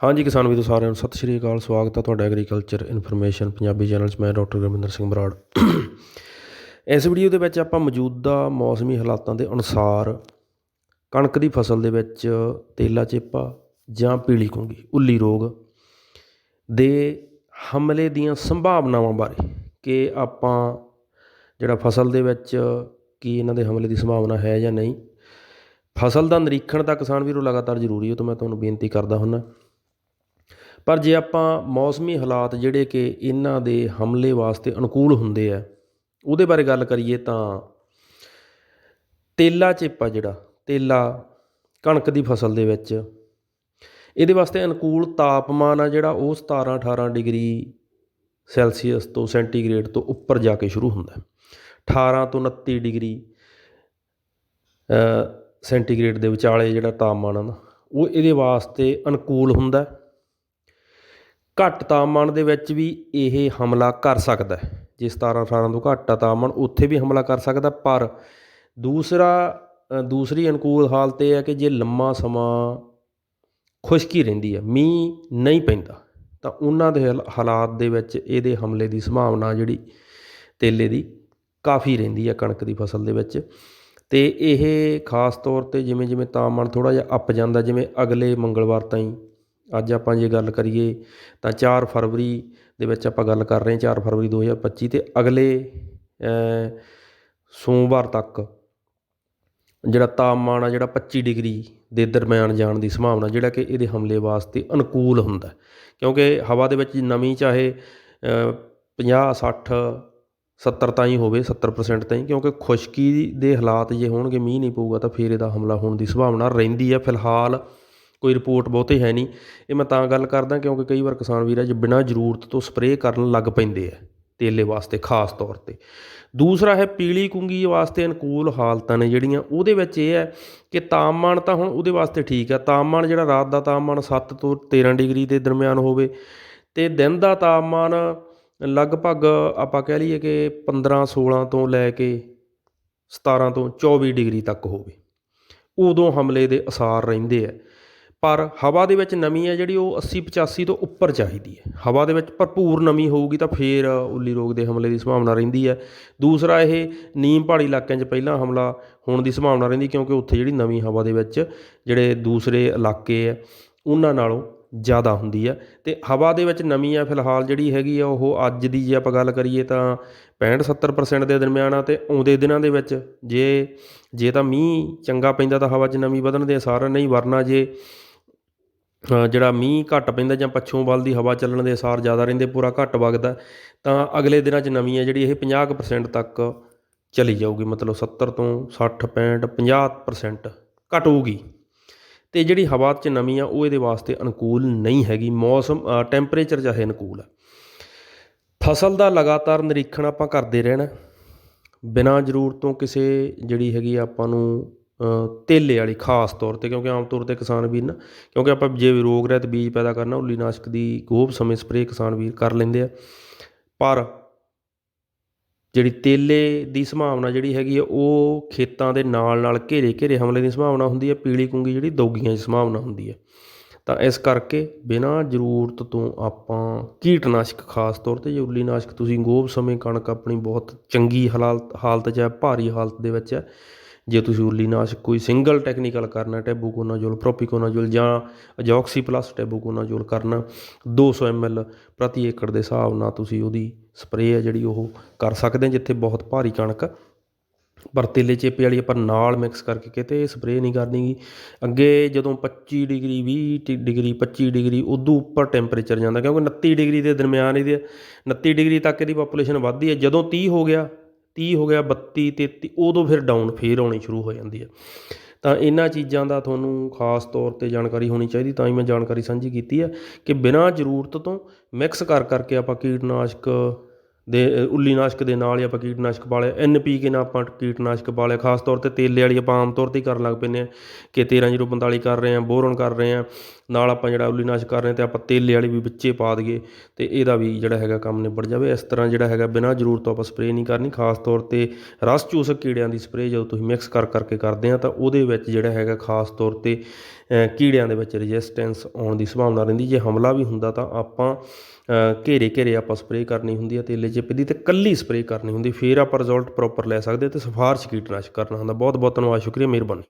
ਹਾਂਜੀ ਕਿਸਾਨ ਵੀਰੋ, ਸਾਰਿਆਂ ਨੂੰ ਸਤਿ ਸ਼੍ਰੀ ਅਕਾਲ, ਸਵਾਗਤ ਹੈ ਤੁਹਾਡਾ ਐਗਰੀਕਲਚਰ ਇਨਫੋਰਮੇਸ਼ਨ ਪੰਜਾਬੀ ਚੈਨਲ 'ਚ। ਮੈਂ ਡਾਕਟਰ ਗੁਰਮਿੰਦਰ ਸਿੰਘ ਬਰਾੜ। ਇਸ ਵੀਡੀਓ ਦੇ ਵਿੱਚ ਆਪਾਂ ਮੌਜੂਦਾ ਮੌਸਮੀ ਹਾਲਾਤਾਂ ਦੇ ਅਨੁਸਾਰ ਕਣਕ ਦੀ ਫਸਲ ਦੇ ਵਿੱਚ ਤੇਲਾ ਚੇਪਾ ਜਾਂ ਪੀਲੀ ਕੁੰਗੀ, ਉੱਲੀ ਰੋਗ ਦੇ ਹਮਲੇ ਦੀਆਂ ਸੰਭਾਵਨਾਵਾਂ ਬਾਰੇ ਕਿ ਆਪਾਂ ਜਿਹੜਾ ਫਸਲ ਦੇ ਵਿੱਚ ਕੀ ਇਹਨਾਂ ਦੇ ਹਮਲੇ ਦੀ ਸੰਭਾਵਨਾ ਹੈ ਜਾਂ ਨਹੀਂ। ਫਸਲ ਦਾ ਨਿਰੀਖਣ ਤਾਂ ਕਿਸਾਨ ਵੀਰੋ ਲਗਾਤਾਰ ਜ਼ਰੂਰੀ ਹੈ ਤਾਂ ਮੈਂ ਤੁਹਾਨੂੰ ਬੇਨਤੀ ਕਰਦਾ ਹੁੰਨਾ ਪਰ ਜੇ ਆਪਾਂ ਮੌਸਮੀ ਹਾਲਾਤ ਜਿਹੜੇ ਕਿ ਇਹਨਾਂ ਦੇ ਹਮਲੇ ਵਾਸਤੇ ਅਨੁਕੂਲ ਹੁੰਦੇ ਆ, ਉਹਦੇ ਬਾਰੇ ਗੱਲ ਕਰੀਏ ਤਾਂ ਤੇਲਾ ਚੇਪਾ ਜਿਹੜਾ, ਤੇਲਾ ਕਣਕ ਦੀ ਫਸਲ ਦੇ ਵਿੱਚ। ਇਹਦੇ ਵਾਸਤੇ ਅਨੁਕੂਲ ਤਾਪਮਾਨ ਆ ਜਿਹੜਾ, ਉਹ 17 18 ਡਿਗਰੀ ਸੈਲਸੀਅਸ ਤੋਂ ਸੈਂਟੀਗ੍ਰੇਡ ਤੋਂ ਉੱਪਰ ਜਾ ਕੇ ਸ਼ੁਰੂ ਹੁੰਦਾ ਹੈ। 18 ਤੋਂ 29 ਡਿਗਰੀ ਸੈਂਟੀਗ੍ਰੇਡ ਦੇ ਵਿਚਾਲੇ ਜਿਹੜਾ ਤਾਪਮਾਨ ਆ ਨਾ, ਉਹ ਇਹਦੇ ਵਾਸਤੇ ਅਨੁਕੂਲ ਹੁੰਦਾ ਘੱਟ ਤਾਪਮਾਨ ਦੇ ਵਿੱਚ ਵੀ ਇਹ ਹਮਲਾ ਕਰ ਸਕਦਾ ਜੇ 17 18 ਤੋਂ ਘੱਟ ਆ ਤਾਪਮਾਨ, ਉੱਥੇ ਵੀ ਹਮਲਾ ਕਰ ਸਕਦਾ, ਪਰ ਦੂਸਰਾ ਦੂਸਰੀ ਅਨੁਕੂਲ ਹਾਲਤ ਇਹ ਹੈ ਕਿ ਜੇ ਲੰਮਾ ਸਮਾਂ ਖੁਸ਼ਕੀ ਰਹਿੰਦੀ ਹੈ, ਮੀਂਹ ਨਹੀਂ ਪੈਂਦਾ, ਤਾਂ ਉਹਨਾਂ ਦੇ ਹਾਲ- ਹਾਲਾਤ ਦੇ ਵਿੱਚ ਇਹਦੇ ਹਮਲੇ ਦੀ ਸੰਭਾਵਨਾ ਜਿਹੜੀ ਤੇਲੇ ਦੀ ਕਾਫੀ ਰਹਿੰਦੀ ਹੈ ਕਣਕ ਦੀ ਫਸਲ ਦੇ ਵਿੱਚ। ਤੇ ਇਹ ਖਾਸ ਤੌਰ ਤੇ ਜਿਵੇਂ ਜਿਵੇਂ ਤਾਪਮਾਨ ਥੋੜਾ ਜਿਹਾ ਅੱਪ ਜਾਂਦਾ, ਜਿਵੇਂ ਅਗਲੇ ਮੰਗਲਵਾਰ ਤਾਈਂ ਅੱਜ ਆਪਾਂ ਜੇ ਗੱਲ ਕਰੀਏ ਤਾਂ ਚਾਰ ਫਰਵਰੀ ਦੇ ਵਿੱਚ ਆਪਾਂ ਗੱਲ ਕਰ ਰਹੇ ਹਾਂ 4 ਫਰਵਰੀ 2025 ਤੇ ਅਗਲੇ ਸੋਮਵਾਰ ਤੱਕ ਜਿਹੜਾ ਤਾਪਮਾਨ ਆ ਜਿਹੜਾ 25 ਡਿਗਰੀ ਦੇ ਦਰਮਿਆਨ ਜਾਣ ਦੀ ਸੰਭਾਵਨਾ ਜਿਹੜਾ ਕਿ ਇਹਦੇ ਹਮਲੇ ਵਾਸਤੇ ਅਨੁਕੂਲ ਹੁੰਦਾ ਕਿਉਂਕਿ ਹਵਾ ਦੇ ਵਿੱਚ ਨਮੀ ਚਾਹੇ ਅ, 50 60 70 ਤਾਈਂ ਹੋਵੇ 70% ਤਾਈਂ ਕਿਉਂਕਿ ਖੁਸ਼ਕੀ ਦੇ ਹਾਲਾਤ ਜੇ ਹੋਣਗੇ ਮੀਂਹ ਨਹੀਂ ਪਊਗਾ ਤਾਂ ਫਿਰ ਇਹਦਾ ਹਮਲਾ ਹੋਣ ਦੀ ਸੰਭਾਵਨਾ ਰਹਿੰਦੀ ਹੈ। ਫਿਲਹਾਲ ਕੋਈ ਰਿਪੋਰਟ ਬਹੁਤੀ ਹੈ ਨਹੀਂ। ਇਹ ਮੈਂ ਤਾਂ ਗੱਲ ਕਰਦਾ ਕਿਉਂਕਿ ਕਈ ਵਾਰ ਕਿਸਾਨ ਵੀਰ ਅੱਜ ਬਿਨਾਂ ਜ਼ਰੂਰਤ ਤੋਂ ਸਪਰੇਅ ਕਰਨ ਲੱਗ ਪੈਂਦੇ ਆ ਤੇਲੇ ਵਾਸਤੇ ਖਾਸ ਤੌਰ ਤੇ। ਦੂਸਰਾ ਹੈ ਪੀਲੀ ਕੁੰਗੀ ਵਾਸਤੇ ਅਨੁਕੂਲ ਹਾਲਤਾਂ ਨੇ ਜਿਹੜੀਆਂ, ਉਹਦੇ ਵਿੱਚ ਇਹ ਹੈ ਕਿ ਤਾਪਮਾਨ ਤਾਂ ਹੁਣ ਉਹਦੇ ਵਾਸਤੇ ਠੀਕ ਹੈ ਤਾਪਮਾਨ ਜਿਹੜਾ ਰਾਤ ਦਾ ਤਾਪਮਾਨ 7 ਤੋਂ 13 ਡਿਗਰੀ ਦੇ ਦਰਮਿਆਨ ਹੋਵੇ ਤੇ ਦਿਨ ਦਾ ਤਾਪਮਾਨ ਲਗਭਗ ਆਪਾਂ ਕਹਿ ਲਈਏ ਕਿ 15 16 ਤੋਂ ਲੈ ਕੇ 17 ਤੋਂ 24 ਡਿਗਰੀ ਤੱਕ ਹੋਵੇ। ਉਦੋਂ ਹਮਲੇ ਦੇ ਅਸਾਰ ਰਹਿੰਦੇ ਆ। ਪਰ ਹਵਾ ਦੇ ਵਿੱਚ ਨਮੀ ਹੈ ਜਿਹੜੀ ਉਹ 80 85 ਤੋਂ ਉੱਪਰ ਚਾਹੀਦੀ ਹੈ। ਹਵਾ ਦੇ ਵਿੱਚ ਭਰਪੂਰ ਨਮੀ ਹੋਊਗੀ ਤਾਂ ਫੇਰ ਉੱਲੀ ਰੋਗ ਦੇ ਹਮਲੇ ਦੀ ਸੰਭਾਵਨਾ ਰਹਿੰਦੀ ਹੈ। ਦੂਸਰਾ ਇਹ ਨੀਮ ਪਹਾੜੀ ਇਲਾਕਿਆਂ 'ਚ ਪਹਿਲਾਂ ਹਮਲਾ ਹੋਣ ਦੀ ਸੰਭਾਵਨਾ ਰਹਿੰਦੀ ਕਿਉਂਕਿ ਉੱਥੇ ਜਿਹੜੀ ਨਵੀਂ ਹਵਾ ਦੇ ਵਿੱਚ ਜਿਹੜੇ ਦੂਸਰੇ ਇਲਾਕੇ ਆ ਉਹਨਾਂ ਨਾਲੋਂ ਜ਼ਿਆਦਾ ਹੁੰਦੀ ਹੈ। ਤੇ ਹਵਾ ਦੇ ਵਿੱਚ ਨਮੀ ਆ ਫਿਲਹਾਲ ਜਿਹੜੀ ਹੈਗੀ ਆ ਉਹ ਅੱਜ ਦੀ ਜੇ ਆਪਾਂ ਗੱਲ ਕਰੀਏ ਤਾਂ 65 70% ਦੇ ਦਰਮਿਆਨ ਆ ਤੇ ਆਉਂਦੇ ਦਿਨਾਂ ਦੇ ਵਿੱਚ ਜੇ ਜੇ ਤਾਂ ਮੀਂਹ ਚੰਗਾ ਪੈਂਦਾ ਤਾਂ ਹਵਾ 'ਚ ਨਮੀ ਵਧਣ ਦੇ ਅਸਾਰ ਨਹੀਂ ਵਰਨਾ ਜੇ ਜਿਹੜਾ ਮੀਂਹ ਘੱਟ ਪੈਂਦਾ ਜਾਂ ਪੱਛੋਂ ਵੱਲ ਦੀ ਹਵਾ ਚੱਲਣ ਦੇ ਅਸਾਰ ਜ਼ਿਆਦਾ ਰਹਿੰਦੇ, ਪੂਰਾ ਘੱਟ ਵਗਦਾ, ਤਾਂ ਅਗਲੇ ਦਿਨਾਂ 'ਚ ਨਮੀ ਹੈ ਜਿਹੜੀ ਇਹ 50% ਤੱਕ ਚਲੀ ਜਾਊਗੀ, ਮਤਲਬ 70 ਤੋਂ 60 65 50% ਘਟੂਗੀ ਤੇ ਜਿਹੜੀ ਹਵਾ 'ਚ ਨਮੀ ਆ, ਉਹ ਇਹਦੇ ਵਾਸਤੇ ਅਨੁਕੂਲ ਨਹੀਂ ਹੈਗੀ, ਮੌਸਮ ਟੈਂਪਰੇਚਰ ਚਾਹੇ ਅਨੁਕੂਲ ਆ। ਫਸਲ ਦਾ ਲਗਾਤਾਰ ਨਿਰੀਖਣ ਆਪਾਂ ਕਰਦੇ ਰਹਿਣਾ, ਬਿਨਾਂ ਜ਼ਰੂਰ ਤੋਂ ਕਿਸੇ ਜਿਹੜੀ ਹੈਗੀ ਆਪਾਂ ਨੂੰ ਤੇਲੇ ਵਾਲੀ ਖਾਸ ਤੌਰ ਤੇ, ਕਿਉਂਕਿ ਆਮ ਤੌਰ ਤੇ ਕਿਸਾਨ ਵੀਰ ਨਾ, ਕਿਉਂਕਿ ਆਪਾਂ ਜੇ ਰੋਗ ਰਹਿਤ ਬੀਜ ਪੈਦਾ ਕਰਨਾ ਉੱਲੀ ਨਾਸ਼ਕ ਦੀ ਗੋਭ ਸਮੇਂ ਸਪਰੇਅ ਕਿਸਾਨ ਵੀਰ ਕਰ ਲੈਂਦੇ ਆ। ਪਰ ਜਿਹੜੀ ਤੇਲੇ ਦੀ ਸੰਭਾਵਨਾ ਜਿਹੜੀ ਹੈਗੀ ਆ, ਉਹ ਖੇਤਾਂ ਦੇ ਨਾਲ ਨਾਲ ਘੇਰੇ ਘੇਰੇ ਹਮਲੇ ਦੀ ਸੰਭਾਵਨਾ ਹੁੰਦੀ ਹੈ ਪੀਲੀ ਕੁੰਗੀ ਜਿਹੜੀ ਦੌਗੀਆਂ ਦੀ ਸੰਭਾਵਨਾ ਹੁੰਦੀ ਹੈ ਤਾਂ ਇਸ ਕਰਕੇ ਬਿਨਾਂ ਜ਼ਰੂਰਤ ਤੋਂ ਆਪਾਂ ਕੀਟਨਾਸ਼ਕ ਖਾਸ ਤੌਰ ਤੇ, ਜੇ ਉੱਲੀ ਨਾਸ਼ਕ ਤੁਸੀਂ ਗੋਭ ਸਮੇਂ ਕਣਕ ਆਪਣੀ ਬਹੁਤ ਚੰਗੀ ਹਾਲਤ ਹਾਲਤ 'ਚ ਹੈ, ਭਾਰੀ ਹਾਲਤ ਦੇ ਵਿੱਚ ਹੈ ਜੇ ਤੁਸੀਂ ਉੱਲੀ ਨਾਸ਼ਕ ਕੋਈ ਸਿੰਗਲ ਟੈਕਨੀਕਲ ਕਰਨਾ ਟੈਬੂਕੋਨਾਜ਼ੋਲ ਪ੍ਰੋਪੀਕੋਨਾਜ਼ੋਲ ਜਾਂ ਅਜੋਕਸੀ ਪਲੱਸ ਟੈਬੂਕੋਨਾਜ਼ੋਲ ਕਰਨਾ 200 ml ਪ੍ਰਤੀ ਏਕੜ ਦੇ ਹਿਸਾਬ ਨਾਲ ਤੁਸੀਂ ਉਹਦੀ ਸਪਰੇਅ ਹੈ ਜਿਹੜੀ ਉਹ ਕਰ ਸਕਦੇ ਜਿੱਥੇ ਬਹੁਤ ਭਾਰੀ ਕਣਕ ਪਰ ਤੇਲੇ ਚੇਪੇ ਵਾਲੀ ਆਪਾਂ ਨਾਲ ਮਿਕਸ ਕਰਕੇ ਕਿਤੇ ਸਪਰੇਅ ਨਹੀਂ ਕਰਨੀ ਗੀ। ਅੱਗੇ ਜਦੋਂ 25 ਡਿਗਰੀ 20 ਡਿਗਰੀ 25 ਡਿਗਰੀ, ਉਦੋਂ ਉੱਪਰ ਟੈਂਪਰੇਚਰ ਜਾਂਦਾ, ਕਿਉਂਕਿ 29 ਡਿਗਰੀ ਦੇ ਦਰਮਿਆਨ ਇਹਦੇ 29 ਡਿਗਰੀ ਤੱਕ ਇਹਦੀ ਪੋਪੂਲੇਸ਼ਨ ਵੱਧਦੀ ਹੈ। ਜਦੋਂ 30 ਹੋ ਗਿਆ 30 ਹੋ ਗਿਆ 32 33 ਉਦੋਂ ਫਿਰ ਡਾਊਨ ਫੇਰ ਆਉਣੀ ਸ਼ੁਰੂ ਹੋ ਜਾਂਦੀ ਹੈ। ਤਾਂ ਇਹਨਾਂ ਚੀਜ਼ਾਂ ਦਾ ਤੁਹਾਨੂੰ ਖਾਸ ਤੌਰ ਤੇ ਜਾਣਕਾਰੀ ਹੋਣੀ ਚਾਹੀਦੀ, ਤਾਂ ਹੀ ਮੈਂ ਜਾਣਕਾਰੀ ਸਾਂਝੀ ਕੀਤੀ ਹੈ ਕਿ ਬਿਨਾਂ ਜ਼ਰੂਰਤ ਤੋਂ ਮਿਕਸ ਕਰ ਕਰਕੇ ਆਪਾਂ ਕੀਟਨਾਸ਼ਕ ਦੇ ਅ, ਉੱਲੀ ਨਾਸ਼ਕ ਦੇ ਨਾਲ ਹੀ ਆਪਾਂ ਕੀਟਨਾਸ਼ਕ ਪਾ ਲਿਆ। ਐਨ ਪੀ ਕੇ ਨਾਲ ਆਪਾਂ ਕੀਟਨਾਸ਼ਕ ਪਾ ਲਿਆ। ਖਾਸ ਤੌਰ ਤੇ ਤੇਲੇ ਵਾਲੀ ਆਪਾਂ ਆਮ ਤੌਰ ਤੇ ਕਰਨ ਲੱਗ ਪੈਂਦੇ ਆ ਕਿ 13045 ਕਰ ਰਹੇ ਆ ਬੋਰਨ ਕਰ ਰਹੇ ਆ ਨਾਲ ਆਪਾਂ ਜਿਹੜਾ ਉੱਲੀ ਨਾਸ਼ਕ ਕਰ ਰਹੇ ਆ ਤੇ ਆਪਾਂ ਤੇਲੇ ਵਾਲੀ ਵੀ ਵਿੱਚੇ ਪਾ ਦਈਏ ਤੇ ਇਹਦਾ ਵੀ ਜਿਹੜਾ ਹੈਗਾ ਕੰਮ ਨਿਬੜ ਜਾਵੇ। ਇਸ ਤਰ੍ਹਾਂ ਜਿਹੜਾ ਹੈਗਾ ਬਿਨਾਂ ਜ਼ਰੂਰਤ ਤੋਂ ਆਪਾਂ ਸਪਰੇਅ ਨਹੀਂ ਕਰਨੀ। ਖਾਸ ਤੌਰ ਤੇ ਰਸ ਚੂਸਕ ਕੀੜਿਆਂ ਦੀ ਸਪਰੇਅ ਜਦੋਂ ਤੁਸੀਂ ਮਿਕਸ ਕਰ ਕਰਕੇ ਕਰਦੇ ਆ ਤਾਂ ਉਹਦੇ ਵਿੱਚ ਜਿਹੜਾ ਹੈਗਾ ਖਾਸ ਤੌਰ ਤੇ ਕੀੜਿਆਂ ਦੇ ਵਿੱਚ ਰੈਜ਼ਿਸਟੈਂਸ ਆਉਣ ਦੀ ਸੰਭਾਵਨਾ ਰਹਿੰਦੀ। ਜੇ ਹਮਲਾ ਵੀ ਹੁੰਦਾ ਤਾਂ ਆਪਾਂ ਘੇਰੇ ਘੇਰੇ ਆਪਾਂ ਸਪਰੇਅ ਕਰਨੀ ਹੁੰਦੀ ਹੈ ਤੇਲੇ ਚਿਪ ਦੀ ਤੇ ਕੱਲੀ ਸਪਰੇਅ ਕਰਨੀ ਹੁੰਦੀ। ਫਿਰ ਆਪਾਂ ਰਿਜ਼ਲਟ ਪ੍ਰੋਪਰ ਲੈ ਸਕਦੇ ਤੇ ਸਿਫਾਰਸ਼ ਕੀਟਨਾਸ਼ਕ ਕਰਨਾ ਹੁੰਦਾ। ਬਹੁਤ ਬਹੁਤ ਧੰਨਵਾਦ, ਸ਼ੁਕਰੀਆ, ਮਿਹਰਬਾਨੀ।